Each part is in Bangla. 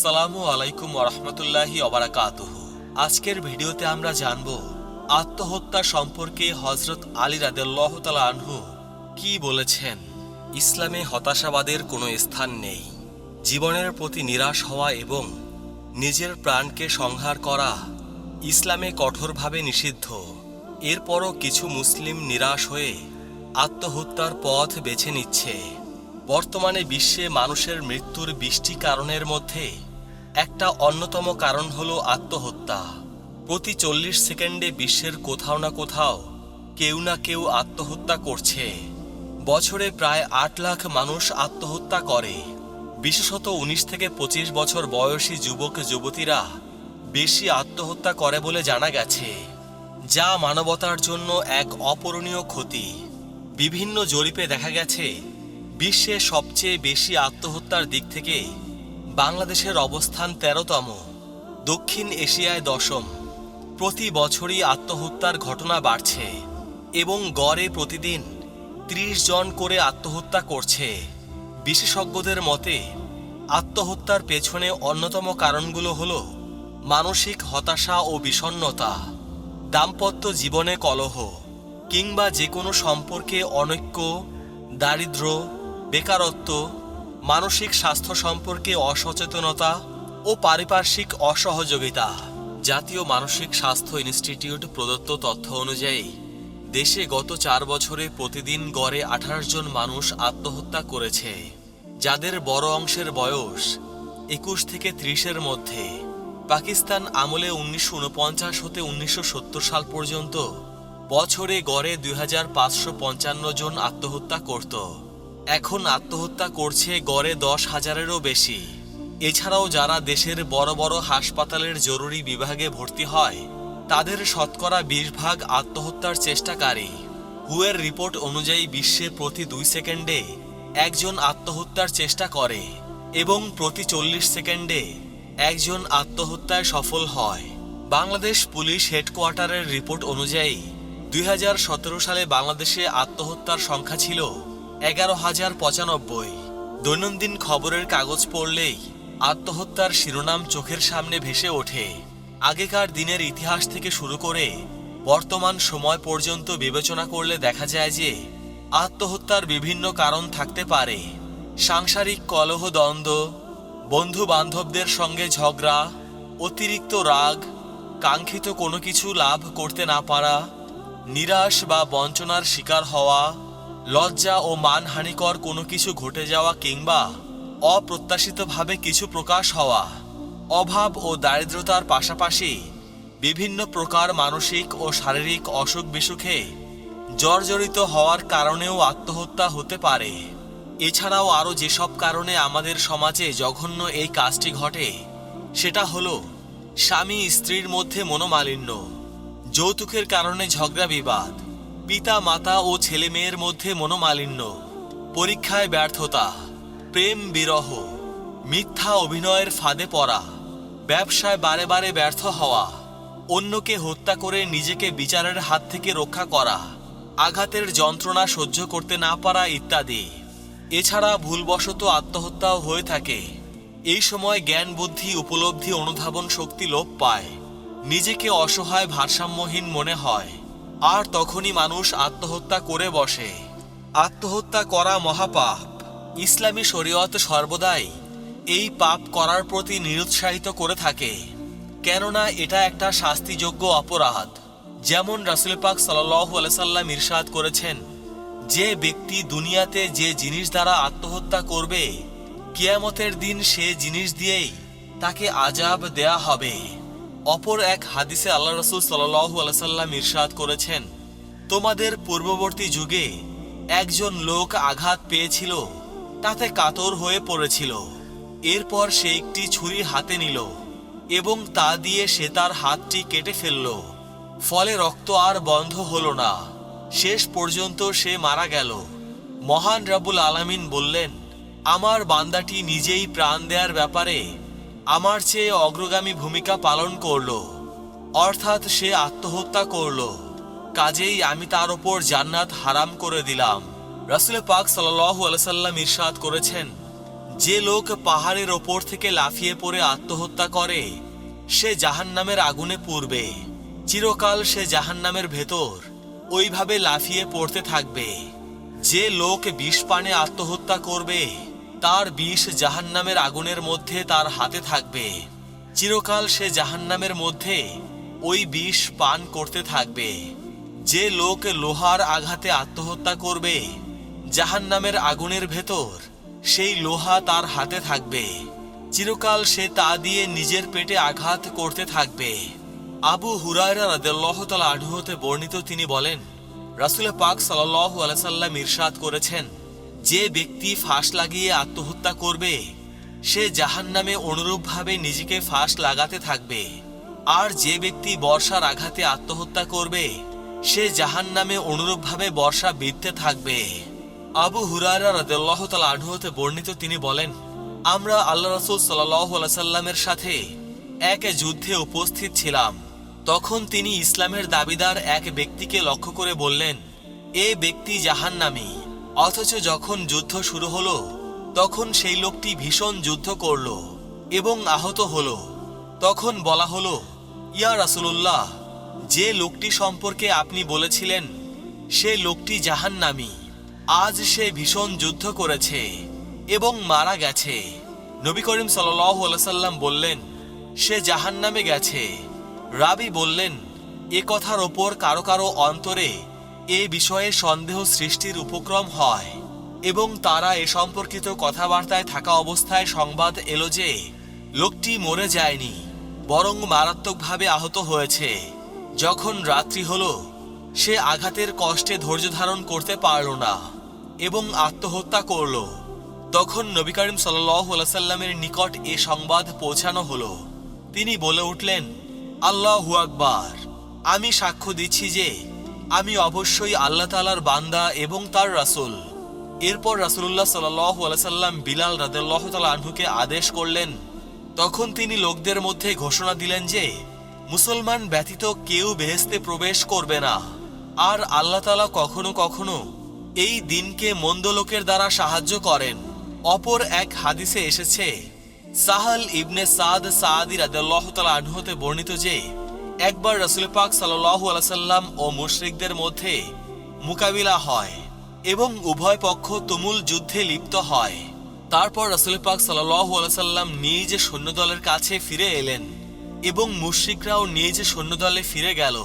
আসসালামু আলাইকুম ওরহমতুল্লাহি অবরাকাতুহ আজকের ভিডিওতে আমরা জানব আত্মহত্যা সম্পর্কে হজরত আলী রাদেল্লাহ তালা আনহু কি বলেছেন। ইসলামে হতাশাবাদের কোনো স্থান নেই। জীবনের প্রতি নিরাশ হওয়া এবং নিজের প্রাণকে সংহার করা ইসলামে কঠোরভাবে নিষিদ্ধ। এরপরও কিছু মুসলিম নিরাশ হয়ে আত্মহত্যার পথ বেছে নিচ্ছে। বর্তমানে বিশ্বে মানুষের মৃত্যুর বিশটি কারণের মধ্যে একটা অন্যতম কারণ হলো আত্মহত্যা। প্রতি চল্লিশ সেকেন্ডে বিশ্বের কোথাও না কোথাও কেউ না কেউ আত্মহত্যা করছে। বছরে প্রায় আট লাখ মানুষ আত্মহত্যা করে। বিশেষত উনিশ থেকে পঁচিশ বছর বয়সী যুবক, যুবতীরা বেশি আত্মহত্যা করে বলে জানা গেছে, যা মানবতার জন্য এক অপূরণীয় ক্ষতি। বিভিন্ন জরিপে দেখা গেছে, বিশ্বে সবচেয়ে বেশি আত্মহত্যার দিক থেকে বাংলাদেশের অবস্থান তেরোতম, দক্ষিণ এশিয়ায় দশম। প্রতি বছরই আত্মহত্যার ঘটনা বাড়ছে এবং গড়ে প্রতিদিন ত্রিশ জন করে আত্মহত্যা করছে। বিশেষজ্ঞদের মতে, আত্মহত্যার পেছনে অন্যতম কারণগুলো হল মানসিক হতাশা ও বিষণ্ণতা, দাম্পত্য জীবনে কলহ, কিংবা যে কোনো সম্পর্কে অনৈক্য দারিদ্র বেকারত্ব মানসিক স্বাস্থ্য সম্পর্কে অসচেতনতা ও পারিপার্শ্বিক অসহযোগিতা। জাতীয় মানসিক স্বাস্থ্য ইনস্টিটিউট প্রদত্ত তথ্য অনুযায়ী, দেশে গত চার বছরে প্রতিদিন গড়ে আঠাশ জন মানুষ আত্মহত্যা করেছে, যাদের বড় অংশের বয়স একুশ থেকে ত্রিশের মধ্যে। পাকিস্তান আমলে উনিশশো উনপঞ্চাশ হতে উনিশশো সত্তর সাল পর্যন্ত বছরে গড়ে দুই হাজার পাঁচশো পঞ্চান্ন জন আত্মহত্যা করত। এখন আত্মহত্যা করছে গড়ে দশ হাজারেরও বেশি। এছাড়াও যারা দেশের বড় বড় হাসপাতালের জরুরি বিভাগে ভর্তি হয়, তাদের শতকরা বিশ ভাগ আত্মহত্যার চেষ্টাকারী। হুয়ের রিপোর্ট অনুযায়ী বিশ্বে প্রতি দুই সেকেন্ডে একজন আত্মহত্যার চেষ্টা করে এবং প্রতি চল্লিশ সেকেন্ডে একজন আত্মহত্যায় সফল হয়। বাংলাদেশ পুলিশ হেডকোয়ার্টারের রিপোর্ট অনুযায়ী দুই হাজার সতেরো সালে বাংলাদেশে আত্মহত্যার সংখ্যা ছিল এগারো হাজার পঁচানব্বই। দৈনন্দিন খবরের কাগজ পড়লেই আত্মহত্যার শিরোনাম চোখের সামনে ভেসে ওঠে। আগেকার দিনের ইতিহাস থেকে শুরু করে বর্তমান সময় পর্যন্ত বিবেচনা করলে দেখা যায় যে আত্মহত্যার বিভিন্ন কারণ থাকতে পারে। সাংসারিক কলহ, দ্বন্দ্ব বন্ধু বান্ধবদের সঙ্গে ঝগড়া, অতিরিক্ত রাগ, কাঙ্ক্ষিত কোনো কিছু লাভ করতে না পারা, নিরাশ বা বঞ্চনার শিকার হওয়া লজ্জা ও মানহানিকর কোনো কিছু ঘটে যাওয়া কিংবা অপ্রত্যাশিতভাবে কিছু প্রকাশ হওয়া, অভাব ও দারিদ্রতার পাশাপাশি বিভিন্ন প্রকার মানসিক ও শারীরিক অসুখ বিসুখে জর্জরিত হওয়ার কারণেও আত্মহত্যা হতে পারে। এছাড়াও আরও যেসব কারণে আমাদের সমাজে জঘন্য এই কাজটি ঘটে, সেটা হলো স্বামী স্ত্রীর মধ্যে মনোমালিন্য, যৌতুকের কারণে ঝগড়া বিবাদ পিতা, মাতা ও ছেলে মেয়ের মধ্যে মনোমালিন্য। পরীক্ষায় ব্যর্থতা, প্রেম বিরহ, মিথ্যা অভিনয়ের ফাঁদে পড়া, ব্যবসায় বারে বারে ব্যর্থ হওয়া, অন্যকে হত্যা করে নিজেকে বিচারের হাত থেকে রক্ষা করা, আঘাতের যন্ত্রণা সহ্য করতে না পারা ইত্যাদি। এছাড়া ভুলবশত আত্মহত্যাও হয়ে থাকে। এই সময় জ্ঞান, বুদ্ধি, উপলব্ধি, অনুধাবন শক্তি লোপ পায়। নিজেকে অসহায় ভারসাম্যহীন মনে হয়। আর তখনই মানুষ আত্মহত্যা করে বসে। আত্মহত্যা করা মহাপাপ। ইসলামী শরীয়ত সর্বদাই এই পাপ করার প্রতি নিরুৎসাহিত করে থাকে। কেননা এটা একটা শাস্তিযোগ্য অপরাধ। যেমন রাসুল পাক সাল্লাহু আলসাল্লাম ইরশাদ করেছেন, যে ব্যক্তি দুনিয়াতে যে জিনিস দ্বারা আত্মহত্যা করবে, কিয়ামতের দিন সে জিনিস দিয়েই তাকে আজাব দেয়া হবে। অপর এক হাদিসে আল্লাহ রসুল সাল্লাহু আলসাল্লাম ইরশাদ করেছেন, তোমাদের পূর্ববর্তী যুগে একজন লোক আঘাত পেয়েছিল, তাতে কাতর হয়ে পড়েছিল। এরপর সে একটি ছুরি হাতে নিল এবং তা দিয়ে সে তার হাতটি কেটে ফেলল। ফলে রক্ত আর বন্ধ হল না। শেষ পর্যন্ত সে মারা গেল। মহান রাবুল আলামিন বললেন, আমার বান্দাটি নিজেই প্রাণ দেওয়ার ব্যাপারে আমার চেয়ে অগ্রগামী ভূমিকা পালন করল। অর্থাৎ সে আত্মহত্যা করল। কাজেই আমি তার ওপর জান্নাত হারাম করে দিলাম। রাসুল পাক সাল্লাম ইরশাদ করেছেন, যে লোক পাহাড়ের ওপর থেকে লাফিয়ে পড়ে আত্মহত্যা করে, সে জাহান্নামের আগুনে পুড়বে। চিরকাল সে জাহান্নামের ভেতর ওইভাবে লাফিয়ে পড়তে থাকবে। যে লোক বিষ পানে আত্মহত্যা করবে তার বিষ জাহান্নামের আগুনের মধ্যে তার হাতে থাকবে। চিরকাল সে জাহান্নামের মধ্যে ওই বিষ পান করতে থাকবে। যে লোক লোহার আঘাতে আত্মহত্যা করবে, জাহান্নামের আগুনের ভেতর সেই লোহা তার হাতে থাকবে। চিরকাল সে তা দিয়ে নিজের পেটে আঘাত করতে থাকবে। আবু হুরায়রা রাদিয়াল্লাহ তাআলা বর্ণিত তিনি বলেন রাসূল পাক সাল্লাল্লাহু আলাইহি সাল্লাম ইরশাদ করেছেন যে ব্যক্তি ফাঁস লাগিয়ে আত্মহত্যা করবে, সে জাহান্নামে অনুরূপভাবে নিজেকে ফাঁস লাগাতে থাকবে। আর যে ব্যক্তি বর্ষার আঘাতে আত্মহত্যা করবে, সে জাহান জাহান্নামে অনুরূপভাবে বর্ষা বিধতে থাকবে। আবু আনহু বর্ণিত তিনি বলেন, আমরা আল্লাহ রাসূল সাল্লামের সাথে এক যুদ্ধে উপস্থিত ছিলাম। তখন তিনি ইসলামের দাবিদার এক ব্যক্তিকে লক্ষ্য করে বললেন, এ ব্যক্তি জাহান্নামী। অথচ যখন যুদ্ধ শুরু হলো, তখন সেই লোকটি ভীষণ যুদ্ধ করল এবং আহত হলো। তখন বলা হলো, ইয়া রাসূলুল্লাহ, যে লোকটি সম্পর্কে আপনি বলেছিলেন, সে লোকটি জাহান্নামী। আজ সে ভীষণ যুদ্ধ করেছে এবং মারা গেছে। নবী করিম সাল্লাম বললেন, সে জাহান্নামে গেছে। রাবি বললেন, এ কথার ওপর কারও কারও অন্তরে এ বিষয়ে সন্দেহ সৃষ্টির উপক্রম হয় এবং তারা এ সম্পর্কিত কথাবার্তায় থাকা অবস্থায় সংবাদ এলো যে লোকটি মরে যায়নি, বরং মারাত্মকভাবে আহত হয়েছে। যখন রাত্রি হল, সে আঘাতের কষ্টে ধৈর্য ধারণ করতে পারল না এবং আত্মহত্যা করল। তখন নবী করিম সাল্লামের নিকট এ সংবাদ পৌঁছানো হলো। তিনি বলে উঠলেন, আল্লাহু আকবার, আমি সাক্ষ্য দিচ্ছি যে আমি অবশ্যই আল্লাহ তালার বান্দা এবং তার রাসূল। এরপর সাল্লাল্লাহু সাল্লাম বিলাল রাদিয়াল্লাহু তাআলা আনহুকে আদেশ করলেন, তখন তিনি লোকদের মধ্যে ঘোষণা দিলেন যে, মুসলমান ব্যতীত কেউ বেহেস্তে প্রবেশ করবে না। আর আল্লাহ তালা কখনো কখনো এই দিনকে মন্দ লোকের দ্বারা সাহায্য করেন। অপর এক হাদিসে এসেছে, সাহাল ইবনে সাদ সাদি রাদিয়াল্লাহু তাআলা আনহু বর্ণিত যে একবার রাসূল পাক সাল্লাল্লাহু আলাইহি সাল্লাম ও মুশরিকদের মধ্যে মোকাবিলা হয় এবং উভয় পক্ষ তুমুল যুদ্ধে লিপ্ত হয়। তারপর রাসূল পাক সাল্লাল্লাহু আলাইহি সাল্লাম নিজ সৈন্যদলের কাছে ফিরে এলেন এবং মুশরিকরাও নিজ সৈন্যদলে ফিরে গেল।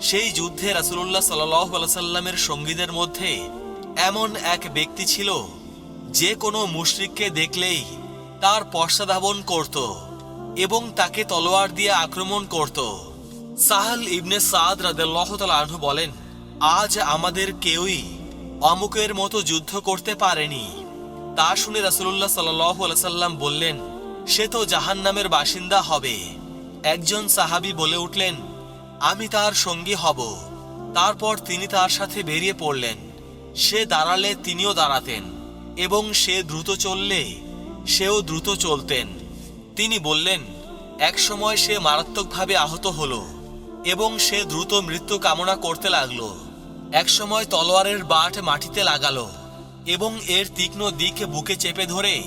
সেই যুদ্ধে রাসূলুল্লাহ সাল্লাল্লাহু আলাইহি সাল্লামের সঙ্গীদের মধ্যে এমন এক ব্যক্তি ছিল যে কোনো মুশরিককে দেখলেই তার পশ্চাধাবন করত এবং তাকে তলোয়ার দিয়ে আক্রমণ করত। সাহাল ইবনে সাদ রাদিয়াল্লাহু বলেন, আজ আমাদের কেউই অমুকের মতো যুদ্ধ করতে পারেনি। তা শুনে আলাইহি সাল্লাম বললেন, সে তো জাহান্নামের বাসিন্দা হবে। একজন সাহাবী বলে উঠলেন, আমি তার সঙ্গী হব। তারপর তিনি তার সাথে বেরিয়ে পড়লেন। সে দাঁড়ালে তিনিও দাঁড়াতেন এবং সে দ্রুত চললে সেও দ্রুত চলতেন। তিনি বললেন, একসময় সে মারাত্মকভাবে আহত হলো। এবং সে দ্রুত মৃত্যু কামনা করতে লাগল। একসময় তলোয়ারের বাট মাটিতে লাগালো এবং এর তীক্ষ্ণ দিক বুকে চেপে ধরে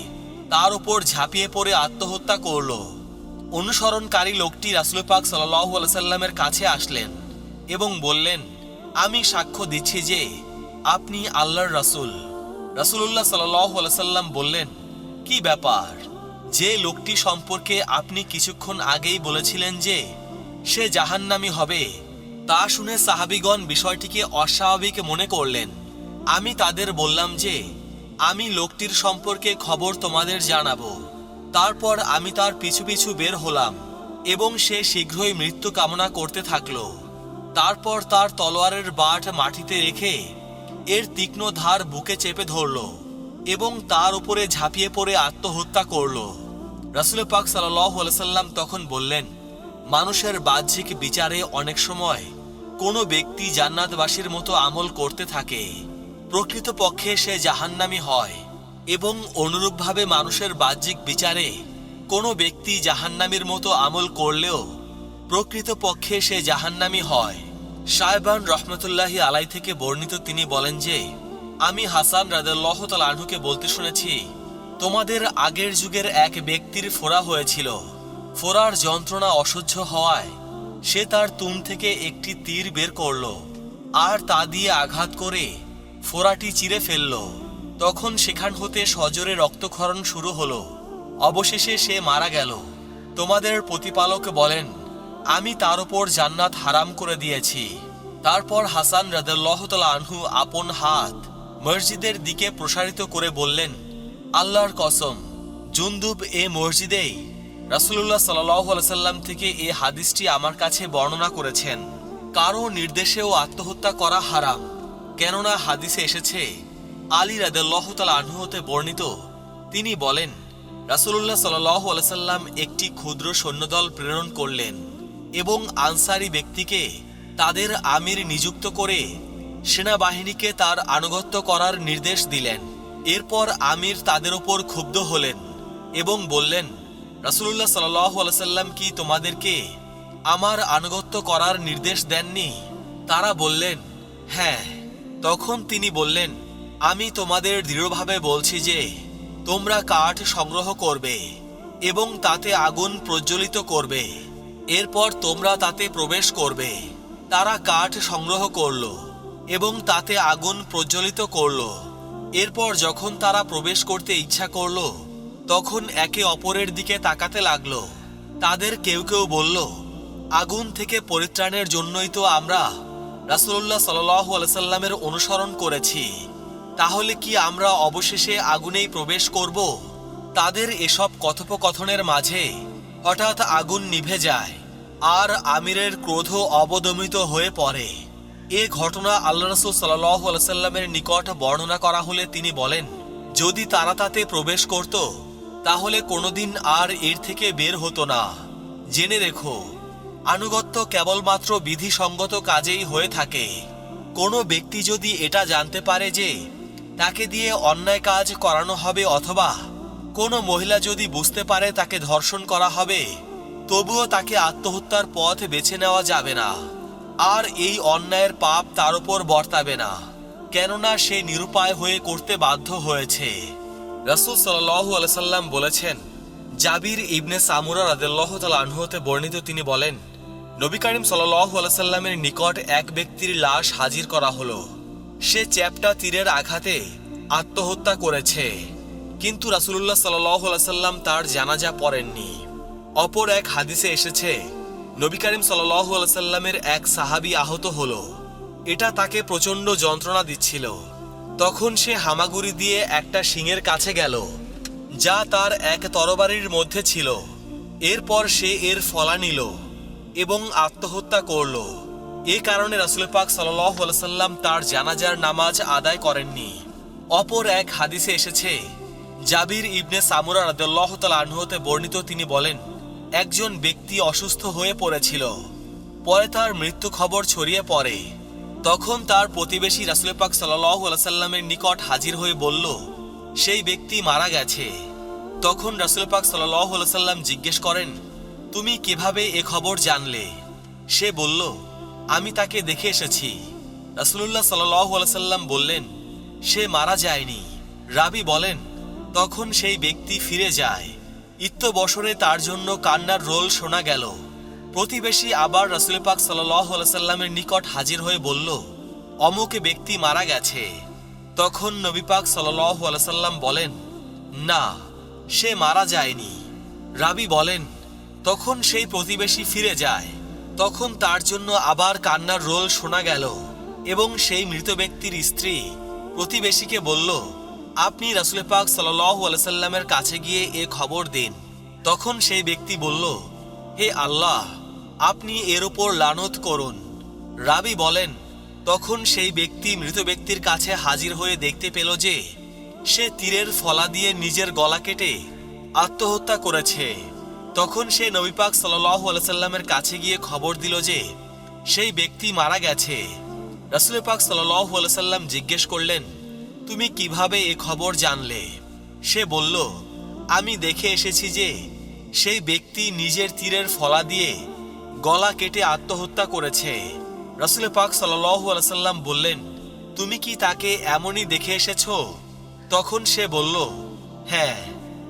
তার উপর ঝাঁপিয়ে পড়ে আত্মহত্যা করল। অনুসরণকারী লোকটি রাসুল পাক সাল্লাহ সাল্লামের কাছে আসলেন এবং বললেন, আমি সাক্ষ্য দিচ্ছি যে আপনি আল্লাহর রাসুল। রাসূলুল্লাহ সাল্লাহ সাল্লাম বললেন, কি ব্যাপার? যে লোকটি সম্পর্কে আপনি কিছুক্ষণ আগেই বলেছিলেন যে সে জাহান্নামী হবে। তা শুনে সাহাবিগণ বিষয়টিকে অস্বাভাবিক মনে করলেন। আমি তাদের বললাম যে, আমি লোকটির সম্পর্কে খবর তোমাদের জানাব। তারপর আমি তার পিছু পিছু বের হলাম এবং সে শীঘ্রই মৃত্যু কামনা করতে থাকল। তারপর তার তলোয়ারের বাট মাটিতে রেখে এর তীক্ষ্ণ ধার বুকে চেপে ধরল এবং তার উপরে ঝাঁপিয়ে পড়ে আত্মহত্যা করল। রাসুল পাক সাল্লাহ সাল্লাম তখন বললেন মানুষের বাহ্যিক বিচারে অনেক সময় কোনো ব্যক্তি জান্নাতবাসীর মতো আমল করতে থাকে। প্রকৃতপক্ষে সে জাহান্নামি হয় এবং অনুরূপভাবে মানুষের বাহ্যিক বিচারে কোনো ব্যক্তি জাহান্নামির মতো আমল করলেও প্রকৃতপক্ষে সে জাহান্নামি হয়। সাহেবান রহমতুল্লাহি আলাই থেকে বর্ণিত তিনি বলেন যে, আমি হাসান রাদাল্লাহ আনহুকে বলতে শুনেছি, তোমাদের আগের যুগের এক ব্যক্তির ফোড়া হয়েছিল। ফোড়ার যন্ত্রণা অসহ্য হওয়ায় সে তার তুম থেকে একটি তীর বের করল আর তা দিয়ে আঘাত করে ফোরাটি চিরে ফেলল। তখন সেখান হতে সজোরে রক্তক্ষরণ শুরু হলো। অবশেষে সে মারা গেল। তোমাদের প্রতিপালক বলেন, আমি তার ওপর জান্নাত হারাম করে দিয়েছি। তারপর হাসান রাদাল্লাহতালা আনহু আপন হাত মসজিদের দিকে প্রসারিত করে বললেন, আল্লাহর কসম, জুন্দুব এ মসজিদেই রাসুলুল্লাহ সাল্লাম থেকে এই হাদিসটি আমার কাছে বর্ণনা করেছেন। কারও নির্দেশেও আত্মহত্যা করা হারাম, কেননা হাদিসে এসেছে, আলী রাদাল্লাহতাল আনহু হতে বর্ণিত, তিনি বলেন, রাসুলুল্লাহ সাল্লাম একটি ক্ষুদ্র সৈন্যদল প্রেরণ করলেন এবং আনসারি ব্যক্তিকে তাদের আমির নিযুক্ত করে সেনাবাহিনীকে তার আনুগত্য করার নির্দেশ দিলেন। এরপর আমির তাদের উপর ক্ষুব্ধ হলেন এবং বললেন রাসুলুল্লাহ সাল্লাম কি তোমাদেরকে আমার আনুগত্য করার নির্দেশ দেননি? তারা বললেন হ্যাঁ। তখন তিনি বললেন, আমি তোমাদের দৃঢ়ভাবে বলছি যে, তোমরা কাঠ সংগ্রহ করবে এবং তাতে আগুন প্রজ্বলিত করবে। এরপর তোমরা তাতে প্রবেশ করবে। তারা কাঠ সংগ্রহ করল এবং তাতে আগুন প্রজ্বলিত করল। এরপর যখন তারা প্রবেশ করতে ইচ্ছা করল তখন একে অপরের দিকে তাকাতে লাগল। তাদের কেউ কেউ বলল, আগুন থেকে পরিত্রাণের জন্যই তো আমরা রাসুল্লাহ সাল্লামের অনুসরণ করেছি। তাহলে কি আমরা অবশেষে আগুনেই প্রবেশ করব? তাদের এসব কথোপকথনের মাঝে হঠাৎ আগুন নিভে যায় আর আমিরের ক্রোধ অবদমিত হয়ে পড়ে। এ ঘটনা আল্লাহ রসুল সাল্লাহ আলসাল্লামের নিকট বর্ণনা করা হলে তিনি বলেন, যদি তারা তাতে প্রবেশ করত তাহলে কোনোদিন আর এর থেকে বের হতো না। জেনে রেখো, আনুগত্য কেবলমাত্র বিধিসঙ্গত কাজেই হয়ে থাকে। কোনো ব্যক্তি যদি এটা জানতে পারে যে, তাকে দিয়ে অন্যায় কাজ করানো হবে অথবা কোনো মহিলা যদি বুঝতে পারে তাকে ধর্ষণ করা হবে, তবুও তাকে আত্মহত্যার পথ বেছে নেওয়া যাবে না। আর এই অন্যায়ের পাপ তার উপর বর্তাবে না, কেননা সে নিরুপায় হয়ে করতে বাধ্য হয়েছে। রাসুল সাল্লাহ আলসাল্লাম বলেছেন, জাবির ইবনে সামুরা রাদেল্লাহ তাল আনহুতে বর্ণিত তিনি বলেন, নবী করিম সাল্লাহ আলসাল্লামের নিকট এক ব্যক্তির লাশ হাজির করা হলো। সে চ্যাপটা তীরের আঘাতে আত্মহত্যা করেছে। কিন্তু রাসুলুল্লাহ সাল্লাহ আলাইসাল্লাম তার জানাজা পড়েননি। অপর এক হাদিসে এসেছে, নবী করিম সাল্লাহ আলাইসাল্লামের এক সাহাবি আহত হলো। এটা তাকে প্রচণ্ড যন্ত্রণা দিচ্ছিল। তখন সে হামাগুড়ি দিয়ে একটা শিঙের কাছে গেল, যা তার এক তরবারির মধ্যে ছিল। এরপর সে এর ফলা নিল এবং আত্মহত্যা করল। এ কারণে রাসুল পাক সাল্লাম তার জানাজার নামাজ আদায় করেননি। অপর এক হাদিসে এসেছে, জাবির ইবনে সামুরা রাদুল্লাহ আনহুতে বর্ণিত তিনি বলেন, একজন ব্যক্তি অসুস্থ হয়ে পড়েছিল, পরে তার মৃত্যু খবর ছড়িয়ে পড়ে। তখন তার প্রতিবেশী রাসুল পাক সাল্লাহ নিকট হাজির হয়ে বলল, সেই ব্যক্তি মারা গেছে। তখন রাসুল পাক সাল্লাম জিজ্ঞেস করেন, তুমি কীভাবে এ খবর জানলে? সে বলল, আমি তাকে দেখে এসেছি। রাসুলুল্লাহ সাল্লাম বললেন, সে মারা যায়নি। রাবি বলেন, তখন সেই ব্যক্তি ফিরে যায়। ইত্য বছরে তার জন্য কান্নার রোল শোনা গেল। প্রতিবেশী আবার রাসুল পাক সাল্লামের নিকট হাজির হয়ে বলল, অমুক ব্যক্তি মারা গেছে। তখন নবী পাক সাল্লাম বলেন, না, সে মারা যায়নি। রাবি বলেন, তখন সেই প্রতিবেশী ফিরে যায়। তখন তার জন্য আবার কান্নার রোল শোনা গেল এবং সেই মৃত ব্যক্তির স্ত্রী প্রতিবেশীকে বলল, আপনি রাসুল পাক আলসাল্লামের কাছে গিয়ে এ খবর দিন। তখন সেই ব্যক্তি বলল, হে আল্লাহ আপনি এর ওপর লানত করুন। রাবি বলেন, তখন সেই ব্যক্তি মৃত ব্যক্তির কাছে হাজির হয়ে দেখতে পেল যে, সে তীরের ফলা দিয়ে নিজের গলা কেটে আত্মহত্যা করেছে। তখন সে নবীপাক সাল্লাহ আলসাল্লামের কাছে গিয়ে খবর দিল যে, সেই ব্যক্তি মারা গেছে। রাসুল পাক সাল্লাহ জিজ্ঞেস করলেন, তুমি কীভাবে এ খবর জানলে? সে বলল, আমি দেখে এসেছি যে, সেই ব্যক্তি নিজের তীরের ফলা দিয়ে গলা কেটে আত্মহত্যা করেছে। রাসুল পাক সাল্লাহ আলসাল্লাম বললেন, তুমি কি তাকে এমনই দেখে এসেছ? তখন সে বলল হ্যাঁ।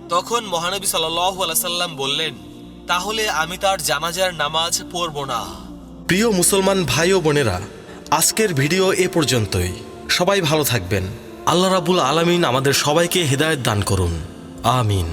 তখন মহানবী সাল্লাম বললেন, তাহলে আমি তার জানাজার নামাজ পড়ব না। প্রিয় মুসলমান ভাই ও বোনেরা, আজকের ভিডিও এ পর্যন্তই। সবাই ভালো থাকবেন। আল্লাহ রাবুল আলামিন আমাদের সবাইকে হেদায়েত দান করুন। আমিন।